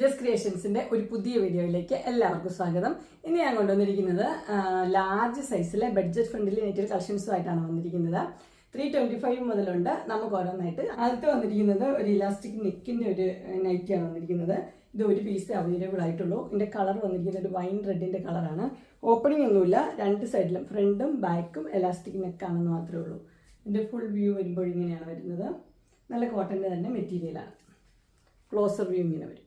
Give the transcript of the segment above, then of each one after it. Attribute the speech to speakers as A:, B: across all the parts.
A: Just ക്രിയേഷൻസിന്റെ ഒരു പുതിയ വീഡിയോയിലേക്ക് എല്ലാവർക്കും സ്വാഗതം. ഇനി ഞാൻ കൊണ്ടുവന്നിരിക്കുന്നത് ലാർജ് സൈസിലെ ബഡ്ജറ്റ് ഫ്രണ്ട്ലി നെറ്റഡ് കളക്ഷൻസുമായിട്ടാണ് വന്നിരിക്കുന്നത്. ത്രീ ട്വന്റി ഫൈവ് മുതലുണ്ട്. നമുക്ക് ഓരോന്നായിട്ട് ആദ്യത്തെ വന്നിരിക്കുന്നത് ഒരു ഇലാസ്റ്റിക് നെക്കിന്റെ ഒരു നൈറ്റിയാണ് വന്നിരിക്കുന്നത്. ഇത് ഒരു പീസ് അവൈലബിൾ ആയിട്ടുള്ളൂ. ഇതിന്റെ കളർ വന്നിരിക്കുന്നത് ഒരു വൈൻ റെഡിന്റെ കളറാണ് ഓപ്പണിംഗ് ഒന്നുമില്ല. രണ്ട് സൈഡിലും ഫ്രണ്ടും ബാക്കും എലാസ്റ്റിക് നെക്കാണെന്ന് മാത്രമേ ഉള്ളൂ. ഇതിന്റെ ഫുൾ വ്യൂ വരുമ്പോൾ ഇങ്ങനെയാണ് വരുന്നത്. നല്ല കോട്ടന്റെ തന്നെ മെറ്റീരിയലാണ് ക്ലോസർ വ്യൂ ഇങ്ങനെ വരും.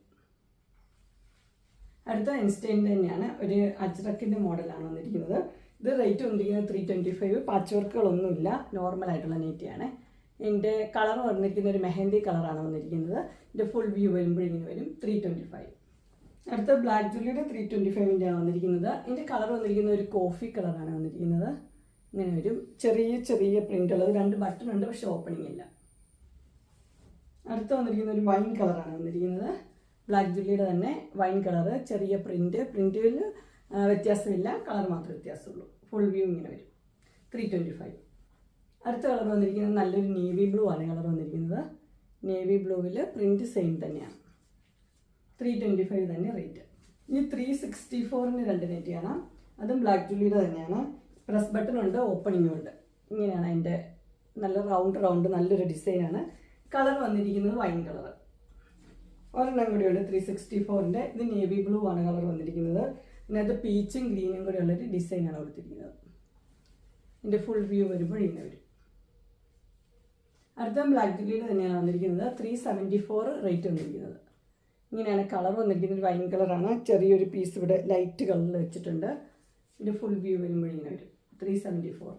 A: അടുത്ത ഇൻസ്റ്റൈന്റെ തന്നെയാണ് ഒരു അജ്രക്കിന്റെ മോഡലാണ് വന്നിരിക്കുന്നത്. ഇത് റേറ്റ് വന്നിരിക്കുന്നത് ത്രീ ട്വന്റി ഫൈവ് പാച്ച് വർക്കുകളൊന്നുമില്ല നോർമൽ ആയിട്ടുള്ള നെറ്റിയാണ്. ഇതിന്റെ കളർ വന്നിരിക്കുന്ന ഒരു മെഹന്തി കളറാണ് വന്നിരിക്കുന്നത്. ഇതിന്റെ ഫുൾ വ്യൂ വരുമ്പോഴിങ്ങനെ വരും ത്രീ ട്വന്റി ഫൈവ് അടുത്ത ബ്ലാക്ക് ജുലിയുടെ ത്രീ ട്വന്റി ഫൈവിന്റെയാണ് വന്നിരിക്കുന്നത്. ഇതിന്റെ കളർ വന്നിരിക്കുന്നത് ഒരു കോഫി കളറാണ് വന്നിരിക്കുന്നത്. ഇങ്ങനെ വരും. ചെറിയ ചെറിയ പ്രിന്റ് ഉള്ളത്. രണ്ട് ബട്ടൺ ഉണ്ട് പക്ഷേ ഓപ്പണിംഗ് ഇല്ല. അടുത്ത വന്നിരിക്കുന്ന ഒരു വൈൻ കളറാണ് വന്നിരിക്കുന്നത്. ബ്ലാക്ക് ജുല്ലിയുടെ തന്നെ വൈൻ കളറ് ചെറിയ പ്രിന്റ്. പ്രിന്റിൽ വ്യത്യാസമില്ല. കളർ മാത്രമേ വ്യത്യാസമുള്ളൂ. ഫുൾ വ്യൂ ഇങ്ങനെ വരും. ത്രീ ട്വന്റി ഫൈവ് അടുത്ത കളർ വന്നിരിക്കുന്നത് നല്ലൊരു നേവി ബ്ലൂ ആണ് കളർ വന്നിരിക്കുന്നത്. നേവി ബ്ലൂവിൽ പ്രിന്റ് സെയിം തന്നെയാണ്. ത്രീ ട്വന്റി ഫൈവ് തന്നെ റേറ്റ് ഇനി ത്രീ സിക്സ്റ്റി ഫോറിന് രണ്ട് നെറ്റ് കാണാം അതും ബ്ലാക്ക് ജുല്ലിയുടെ തന്നെയാണ്. പ്രസ് ബട്ടണുണ്ട് ഓപ്പണിങ്ങും ഉണ്ട് ഇങ്ങനെയാണ് അതിന്റെ നല്ല റൗണ്ട് റൗണ്ട് നല്ലൊരു ഡിസൈനാണ് കളർ വന്നിരിക്കുന്നത് വൈൻ കളർ ഒരെണ്ണം കൂടിയുണ്ട് ത്രീ സിക്സ്റ്റി ഫോറിന്റെ ഇത് നേവി ബ്ലൂ ആണ് കളർ വന്നിരിക്കുന്നത്. ഇതിനകത്ത് പീച്ചും ഗ്രീനും കൂടെ ഉള്ളൊരു ഡിസൈനാണ് കൊടുത്തിരിക്കുന്നത്. ഇതിന്റെ ഫുൾ വ്യൂ വരുമ്പോൾ ഇങ്ങനെ വരും. അടുത്ത ബ്ലാക്ക് ജുലിയുടെ തന്നെയാണ് വന്നിരിക്കുന്നത്. ത്രീ സെവന്റി ഫോർ റേറ്റ് വന്നിരിക്കുന്നത്. ഇങ്ങനെയാണ് കളർ വന്നിരിക്കുന്നത്. വൈൻ കളറാണ് ചെറിയൊരു പീസ് ഇവിടെ ലൈറ്റ് കളറിൽ വെച്ചിട്ടുണ്ട്. ഇതിന്റെ ഫുൾ വ്യൂ വരുമ്പോൾ ഇങ്ങനെ വരും. ത്രീ സെവന്റി ഫോർ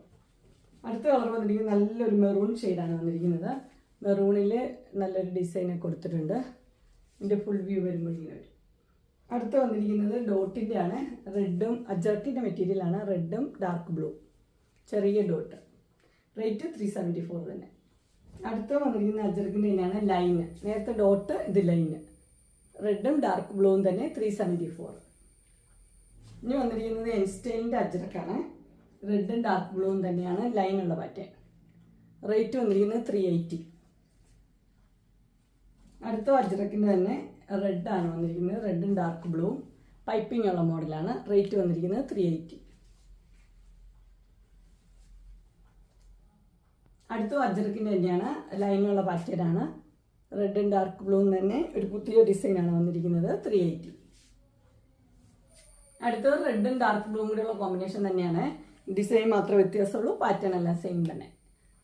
A: അടുത്ത കളർ വന്നിരിക്കുന്നത് നല്ലൊരു മെറൂൺ ഷെയ്ഡാണ് വന്നിരിക്കുന്നത്. മെറൂണിൽ നല്ലൊരു ഡിസൈനൊക്കെ കൊടുത്തിട്ടുണ്ട്. ഇതിന്റെ ഫുൾ വ്യൂ ഇങ്ങനെ വരും. അടുത്ത് വന്നിരിക്കുന്നത് ഡോട്ടിന്റെ ആണ്. റെഡും അജർട്ടിന്റെ മെറ്റീരിയലാണ് റെഡും ഡാർക്ക് ബ്ലൂ ചെറിയ dot rate three seventy four തന്നെ. അടുത്ത് വന്നിരിക്കുന്ന അജർക്കിന്റെ തന്നെയാണ് ലൈന് നേരത്തെ ഡോട്ട് ഇത് ലൈന് റെഡും ഡാർക്ക് ബ്ലൂവും തന്നെ ത്രീ സെവന്റി ഫോർ ഇനി വന്നിരിക്കുന്നത് എൻസ്റ്റൈലിന്റെ അജർക്കാണ്. റെഡും ഡാർക്ക് ബ്ലൂവും തന്നെയാണ് ലൈനുള്ള പാറ്റേൺ റേറ്റ് വന്നിരിക്കുന്നത് ത്രീ എയ്റ്റി അടുത്ത വജ്രക്കിന് തന്നെ റെഡാണ് വന്നിരിക്കുന്നത്. റെഡും ഡാർക്ക് ബ്ലൂവും പൈപ്പിംഗ് ഉള്ള മോഡലാണ് റേറ്റ് വന്നിരിക്കുന്നത് ത്രീ എയ്റ്റി അടുത്ത വജ്രക്കിന് തന്നെയാണ് ലൈനുള്ള പാറ്റേണാണ് റെഡും ഡാർക്ക് ബ്ലൂവും തന്നെ ഒരു പുതിയ ഡിസൈനാണ് വന്നിരിക്കുന്നത് ത്രീ എയ്റ്റി അടുത്തത് റെഡും ഡാർക്ക് ബ്ലൂവും കൂടെയുള്ള കോമ്പിനേഷൻ തന്നെയാണ്. ഡിസൈൻ മാത്രമേ വ്യത്യാസമുള്ളൂ. പാറ്റേൺ എല്ലാം സെയിം തന്നെ.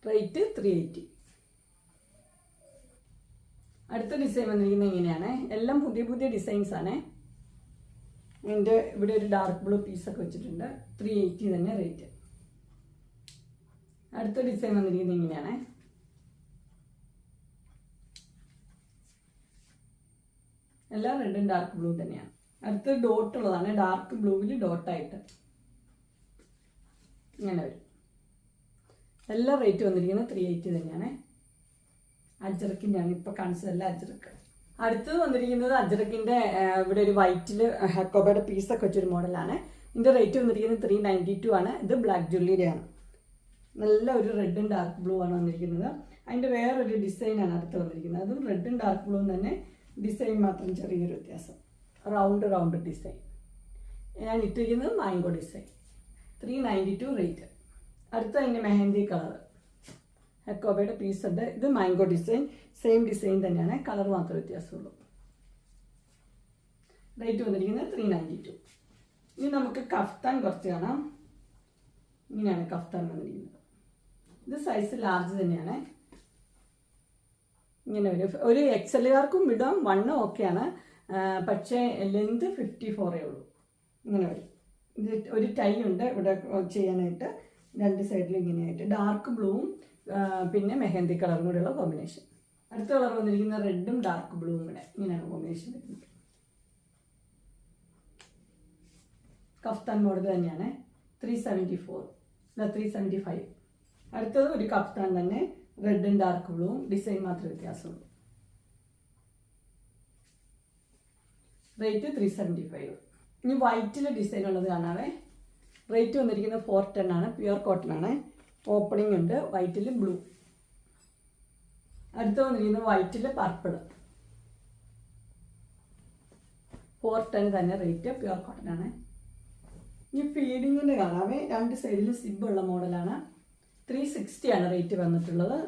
A: റേറ്റ് ത്രീ എയ്റ്റി അടുത്ത ഡിസൈൻ വന്നിരിക്കുന്നത് ഇങ്ങനെയാണ് എല്ലാം പുതിയ പുതിയ ഡിസൈൻസ് ആണ്. എന്റെ ഇവിടെ ഒരു ഡാർക്ക് ബ്ലൂ പീസൊക്കെ വെച്ചിട്ടുണ്ട്. ത്രീ എയ്റ്റി തന്നെ റേറ്റ് അടുത്ത ഡിസൈൻ വന്നിരിക്കുന്നത് ഇങ്ങനെയാണ് എല്ലാം റെഡും ഡാർക്ക് ബ്ലൂ തന്നെയാണ്. അടുത്ത ഡോട്ട് ഉള്ളതാണ്. ഡാർക്ക് ബ്ലൂവിൽ ഡോട്ടായിട്ട് ഇങ്ങനെ വരും. എല്ലാ റേറ്റ് വന്നിരിക്കുന്നത് ത്രീ എയ്റ്റി തന്നെയാണ്. അജ്രക്കിന്റെയാണ് ഇപ്പോൾ കാണിച്ചതല്ല അജറക്ക് അടുത്തത് വന്നിരിക്കുന്നത് അജറക്കിന്റെ ഇവിടെ ഒരു വൈറ്റിൽ പീസ് ഒക്കെ വെച്ചൊരു മോഡലാണ് ഇതിന്റെ റേറ്റ് വന്നിരിക്കുന്നത് ത്രീ നയന്റി ടു ആണ്. ഇത് ബ്ലാക്ക് ജുവല്ലറിയാണ് നല്ല ഒരു റെഡും ഡാർക്ക് ബ്ലൂ ആണ് വന്നിരിക്കുന്നത്. അതിന്റെ വേറൊരു ഡിസൈനാണ് അടുത്ത് വന്നിരിക്കുന്നത്. അതും റെഡും ഡാർക്ക് ബ്ലൂവും തന്നെ ഡിസൈൻ മാത്രം ചെറിയൊരു വ്യത്യാസം. റൗണ്ട് റൗണ്ട് ഡിസൈൻ ഞാൻ ഇട്ടിരിക്കുന്നത് mango design three ninety two rate അടുത്ത അതിന്റെ മെഹന്തി കളർ ഹെക്കോബയുടെ പീസ് ഉണ്ട്. ഇത് മാംഗോ ഡിസൈൻ സെയിം ഡിസൈൻ തന്നെയാണ്. കളർ മാത്രമേ വ്യത്യാസമുള്ളൂ. റേറ്റ് വന്നിരിക്കുന്നത് ത്രീ നയന്റി ടു ഇനി നമുക്ക് കഫ്താൻ കുറച്ച് കാണാം. ഇങ്ങനെയാണ് കഫ്താൻ വന്നിരിക്കുന്നത്. ഇത് സൈസ് ലാർജ് തന്നെയാണ്. ഇങ്ങനെ ഒരു ഒരു എക്സ് എല്ലുകാർക്കും വിടാം വണ്ണ് ഓക്കെയാണ് പക്ഷേ ലെങ്ത് ഫിഫ്റ്റി ഫോറേ ഉള്ളൂ. ഇങ്ങനെ വരും. ഇത് ഒരു ടൈ ഉണ്ട്. ഇവിടെ ചെയ്യാനായിട്ട് രണ്ട് സൈഡിലും ഇങ്ങനെയായിട്ട്. ഡാർക്ക് ബ്ലൂവും പിന്നെ മെഹന്തി കളറും കൂടെയുള്ള കോമ്പിനേഷൻ അടുത്ത കളർ വന്നിരിക്കുന്ന റെഡും ഡാർക്ക് ബ്ലൂവും കൂടെ ഇങ്ങനെയാണ് കോമ്പിനേഷൻ വരുന്നത്. കഫ്താൻ മോഡൽ തന്നെയാണ്. Three seventy four three seventy five അടുത്തത് ഒരു കഫ്താൻ തന്നെ. റെഡും ഡാർക്ക് ബ്ലൂവും ഡിസൈൻ മാത്രമേ വ്യത്യാസമുള്ളൂ. റേറ്റ് ത്രീ സെവന്റി ഫൈവ് ഇനി വൈറ്റിൽ ഡിസൈൻ ഉള്ളത് കാണാവേ. റേറ്റ് വന്നിരിക്കുന്നത് ഫോർ ടെൻ ആണ്. പ്യുവർ കോട്ടൺ ആണ്. ഓപ്പണിംഗ് ഉണ്ട്. വൈറ്റിൽ ബ്ലൂ അടുത്ത് വന്നിരിക്കുന്നത് വൈറ്റിൽ പർപ്പിൾ ഫോർ ടെൻ തന്നെ റേറ്റ് പ്യുവർ കോട്ടൺ ആണ്. ഈ ഫീഡിങ്ങിന്റെ കാണാമേ രണ്ട് സൈഡിൽ സിബുള്ള മോഡലാണ് ത്രീ സിക്സ്റ്റി ആണ്. റേറ്റ് വന്നിട്ടുള്ളത്.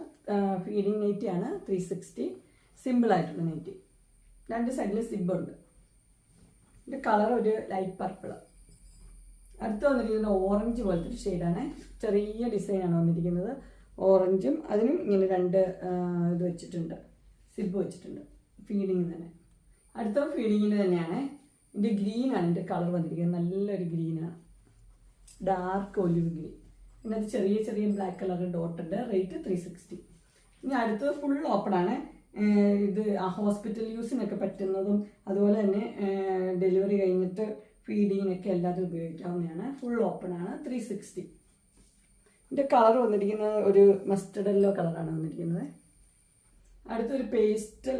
A: ഫീഡിങ് നെറ്റി ആണ് ത്രീ സിക്സ്റ്റി സിമ്പിളായിട്ടുള്ള നെറ്റി രണ്ട് സൈഡിൽ സിബുണ്ട് ഇതിന്റെ കളർ ഒരു ലൈറ്റ് പർപ്പിൾ അടുത്ത് വന്നിരിക്കുന്നത് ഓറഞ്ച് പോലത്തെ ഒരു ഷെയ്ഡാണ്. ചെറിയ ഡിസൈനാണ് വന്നിരിക്കുന്നത്. ഓറഞ്ചും അതിനും ഇങ്ങനെ രണ്ട് ഇത് വെച്ചിട്ടുണ്ട്. സിബ് വെച്ചിട്ടുണ്ട്. ഫീഡിങ് തന്നെ. അടുത്ത ഫീഡിങ്ങിന് തന്നെയാണ്. ഇതിന്റെ ഗ്രീനാണ് ഇതിന്റെ കളർ വന്നിരിക്കുന്നത്. നല്ലൊരു ഗ്രീനാണ് ഡാർക്ക് ഒലിവ് ഗ്രീൻ ഇതിനകത്ത് ചെറിയ ചെറിയ ബ്ലാക്ക് കളർ ഡോട്ട് ഉണ്ട്. റേറ്റ് ത്രീ സിക്സ്റ്റി ഇനി അടുത്തത് ഫുൾ ഏർ ഇത് ഹോസ്പിറ്റൽ യൂസിനൊക്കെ പറ്റുന്നതും അതുപോലെ തന്നെ ഡെലിവറി കഴിഞ്ഞിട്ട് ഫീഡിങ്ങിനൊക്കെ എല്ലാതും ഉപയോഗിക്കാവുന്നതാണ്. ഫുൾ ഓപ്പൺ ആണ്. ത്രീ സിക്സ്റ്റി ഇതിന്റെ കളർ വന്നിരിക്കുന്നത് ഒരു മസ്റ്റർഡ് യെല്ലോ കളറാണ് വന്നിരിക്കുന്നത്. അടുത്തൊരു പേസ്റ്റൽ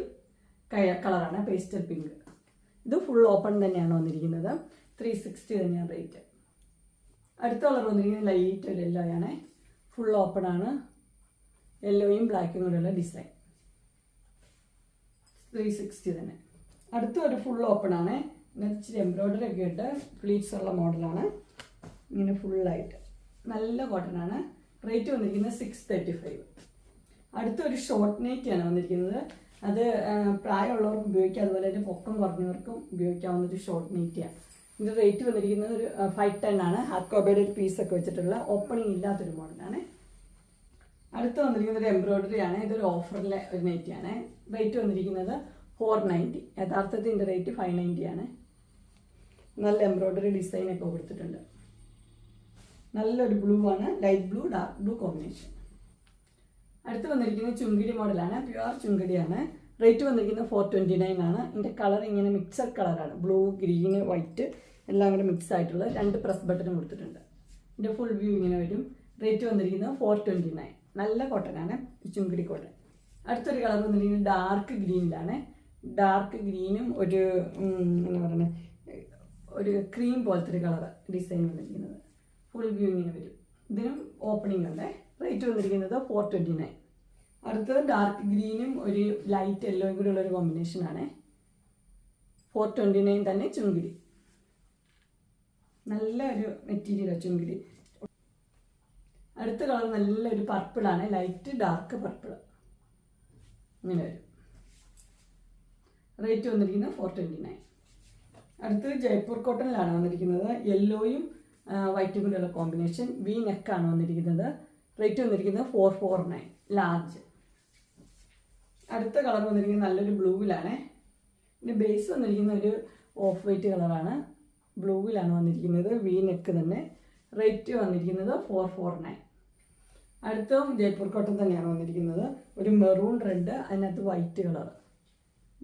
A: കളറാണ് പേസ്റ്റൽ പിങ്ക് ഇത് ഫുൾ ഓപ്പൺ തന്നെയാണ് വന്നിരിക്കുന്നത്. ത്രീ സിക്സ്റ്റി തന്നെയാണ് റേറ്റ് അടുത്ത കളർ വന്നിരിക്കുന്നത് ലൈറ്റ് ഒരു യെല്ലോ ആണ്. ഫുൾ ഓപ്പൺ ആണ്. യെല്ലോയും ബ്ലാക്കും കൂടെയുള്ള ഡിസൈൻ ത്രീ സിക്സ്റ്റി തന്നെ. അടുത്ത ഒരു ഫുൾ ഓപ്പൺ ആണ്. ഇച്ചിരി എംബ്രോയ്ഡറി ഒക്കെ ഇട്ട് പ്ലീറ്റ്സ് ഉള്ള മോഡലാണ്. ഇങ്ങനെ ഫുള്ളായിട്ട് നല്ല കോട്ടൺ ആണ്. റേറ്റ് വന്നിരിക്കുന്നത് സിക്സ് തേർട്ടി ഫൈവ് അടുത്തൊരു ഷോർട്ട് നൈറ്റിയാണ് വന്നിരിക്കുന്നത്. അത് പ്രായമുള്ളവർക്ക് ഉപയോഗിക്കാം. അതുപോലെ തന്നെ പൊക്കം കുറഞ്ഞവർക്കും ഉപയോഗിക്കാവുന്ന ഒരു ഷോർട്ട് നൈറ്റിയാണ് ഇതിന്റെ റേറ്റ് വന്നിരിക്കുന്നത് ഒരു ഫൈവ് ടെൻ ആണ്. ഹാർഡ് കോബയുടെ ഒരു പീസൊക്കെ വെച്ചിട്ടുള്ള ഓപ്പണിംഗ് ഇല്ലാത്തൊരു മോഡലാണ് അടുത്ത് വന്നിരിക്കുന്നത് ഒരു എംബ്രോയിഡറി ആണ്. ഇതൊരു ഓഫറിലെ ഒരു നൈറ്റിയാണ് റേറ്റ് വന്നിരിക്കുന്നത് ഫോർ നയന്റി. യഥാർത്ഥത്തിൽ ഇതിന്റെ റേറ്റ് ഫൈവ് നയന്റി ആണ്. നല്ല എംബ്രോയ്ഡറി ഡിസൈൻ ഒക്കെ കൊടുത്തിട്ടുണ്ട്. നല്ലൊരു ബ്ലൂ ആണ്. Light blue dark blue combination അടുത്ത് വന്നിരിക്കുന്നത് ചുങ്കിടി മോഡലാണ് പ്യുവർ ചുങ്കിടിയാണ് റേറ്റ് വന്നിരിക്കുന്നത് ഫോർ ട്വന്റി നയൻ ആണ്. ഇതിന്റെ കളർ ഇങ്ങനെ മിക്സഡ് കളറാണ് ബ്ലൂ ഗ്രീന് വൈറ്റ് എല്ലാം കൂടെ മിക്സ് ആയിട്ടുള്ള രണ്ട് പ്രസ് ബട്ടൺ കൊടുത്തിട്ടുണ്ട്. ഇതിന്റെ ഫുൾ വ്യൂ ഇങ്ങനെ വരും. റേറ്റ് വന്നിരിക്കുന്നത് ഫോർ ട്വന്റി നയൻ നല്ല കോട്ടനാണ് ചുങ്കിടി കോട്ടൺ അടുത്തൊരു കളർ വന്നിരിക്കുന്നത് ഡാർക്ക് ഗ്രീനിലാണ് ഡാർക്ക് ഗ്രീനും ഒരു എന്താ പറയുന്നത് ഒരു ക്രീം പോലത്തെ ഒരു കളർ ഡിസൈൻ വന്നിരിക്കുന്നത്. ഫുൾ വ്യൂ ഇങ്ങനെ വരും. ഇതിനും ഓപ്പണിംഗ് ഉണ്ട്. റേറ്റ് വന്നിരിക്കുന്നത് ഫോർ ട്വന്റി നയൻ അടുത്തത് ഡാർക്ക് ഗ്രീനും ഒരു ലൈറ്റ് യെല്ലോയും കൂടി ഉള്ളൊരു കോമ്പിനേഷനാണ് ഫോർ ട്വന്റി നയൻ തന്നെ ചുങ്കിടി. നല്ല ഒരു മെറ്റീരിയലാണ് ചുങ്കിടി. അടുത്ത കളർ നല്ലൊരു പർപ്പിളാണ് ലൈറ്റ് ഡാർക്ക് പർപ്പിൾ ഇങ്ങനെ വരും. റേറ്റ് വന്നിരിക്കുന്നത് ഫോർ ട്വന്റി നയൻ അടുത്തത് ജയ്പൂർ കോട്ടണിലാണ് വന്നിരിക്കുന്നത്. യെല്ലോയും വൈറ്റും കൂടെയുള്ള കോമ്പിനേഷൻ വി നെക്കാണ് വന്നിരിക്കുന്നത്. റേറ്റ് വന്നിരിക്കുന്നത് ഫോർ ഫോർ നയൻ ലാർജ് അടുത്ത കളർ വന്നിരിക്കുന്നത് നല്ലൊരു ബ്ലൂവിലാണ് ഇതിന്റെ ബേസ് വന്നിരിക്കുന്ന ഒരു ഓഫ് വൈറ്റ് കളറാണ് ബ്ലൂവിലാണ് വന്നിരിക്കുന്നത്. വി നെക്ക് തന്നെ. റേറ്റ് വന്നിരിക്കുന്നത് ഫോർ ഫോർ നയൻ അടുത്തും ജയ്പൂർ കോട്ടൺ തന്നെയാണ് വന്നിരിക്കുന്നത്. ഒരു മെറൂൺ റെഡ് അതിനകത്ത് വൈറ്റ് കളർ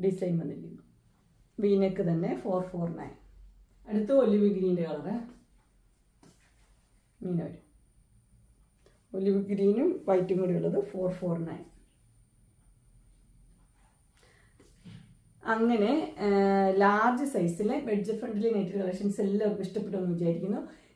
A: ഡിസൈൻ വന്നിരിക്കുന്നു. വീനക്ക് തന്നെ ഫോർ ഫോർ നയൻ അടുത്ത ഒലിവ് ഗ്രീന്റെ കളറ് ഇങ്ങനെ വരും. ഒലിവ് ഗ്രീനും വൈറ്റും കൂടി ഉള്ളത് ഫോർ ഫോർ നയൻ അങ്ങനെ ലാർജ് സൈസിലെ ബെഡ്ജ് ഫ്രണ്ട്ലി നൈറ്റ് കളക്ഷൻസ് എല്ലാവർക്കും ഇഷ്ടപ്പെട്ടു എന്ന് വിചാരിക്കുന്നു.